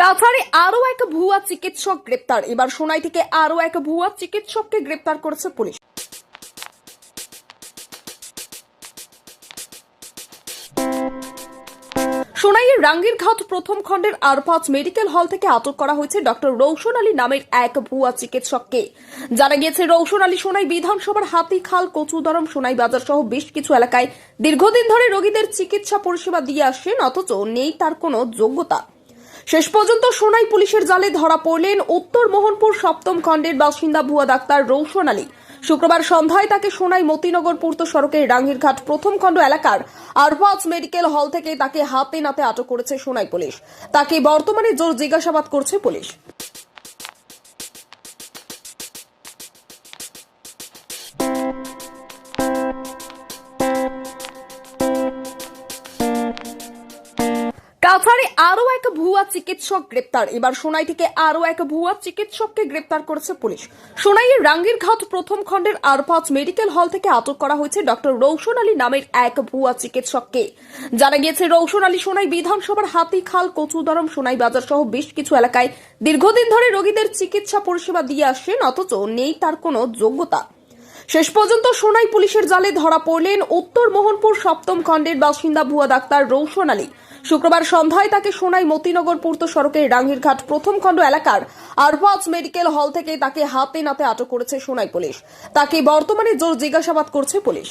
কাছাড়ে আরও এক ভুয়া চিকিৎসক গ্রেপ্তার। এবার সোনাই থেকে আরও এক ভুয়া চিকিৎসককে গ্রেপ্তার করেছে পুলিশ। সোনাইয়ের রাঙ্গিরঘাট প্রথম খণ্ডের আরপাঁচ মেডিকেল হল থেকে আটক করা হয়েছে ডক্টর রৌশন আলী নামের এক ভুয়া চিকিৎসককে। জানা গিয়েছে রৌশন আলী সোনাই বিধানসভার হাতিখাল কচুদরম, সোনাই বাজার সহ বেশ কিছু এলাকায় দীর্ঘদিন ধরে রোগীদের চিকিৎসা পরিষেবা দিয়ে আসছেন অথচ নেই তার কোনো যোগ্যতা। শেষ পর্যন্ত সোনাই পুলিশের জালে ধরা পড়লেন উত্তর মোহনপুর সপ্তম খণ্ডের বাসিন্দা ভুয়া ডাক্তার রৌশন আলী। শুক্রবার সন্ধ্যায় তাকে সোনাই মতিনগর পূর্ত সড়কের রাঙ্গিরঘাট প্রথম খণ্ড এলাকার আরভাজ মেডিকেল হল থেকে তাকে হাতে নাতে আটক করেছে সোনাই পুলিশ। তাকে বর্তমানে জোর জিজ্ঞাসাবাদ করছে পুলিশ। কাছাড়ে আরও এক ভুয়া চিকিৎসক গ্রেপ্তার। এবার সোনাই থেকে আরও এক ভুয়া চিকিৎসককে গ্রেপ্তার করেছে পুলিশ। সোনাইয়ের রাঙ্গিরঘাট প্রথম খণ্ডের আরপাঁচ মেডিকেল হল থেকে আটক করা হয়েছে ডক্টর রৌশন আলী নামের এক ভুয়া চিকিৎসককে। জানা গিয়েছে রৌশন আলী সোনাই বিধানসভার হাতিখাল, কচুদরম সোনাই বাজার সহ বেশ কিছু এলাকায় দীর্ঘদিন ধরে রোগীদের চিকিৎসা পরিষেবা দিয়ে আসছেন অথচ নেই তার কোনো যোগ্যতা। শেষ পর্যন্ত সোনাই পুলিশের জালে ধরা পড়লেন উত্তর মোহনপুর সপ্তম খণ্ডের বাসিন্দা ভুয়া ডাক্তার রৌশন আলী। শুক্রবার সন্ধ্যায় তাকে সোনাই মতিনগর পূর্ত সড়কের রাঙ্গিরঘাট প্রথম খণ্ড এলাকার আরফাজ মেডিকেল হল থেকে তাকে হাতে নাতে আটক করেছে সোনাই পুলিশ। তাকে বর্তমানে জোর জিজ্ঞাসাবাদ করছে পুলিশ।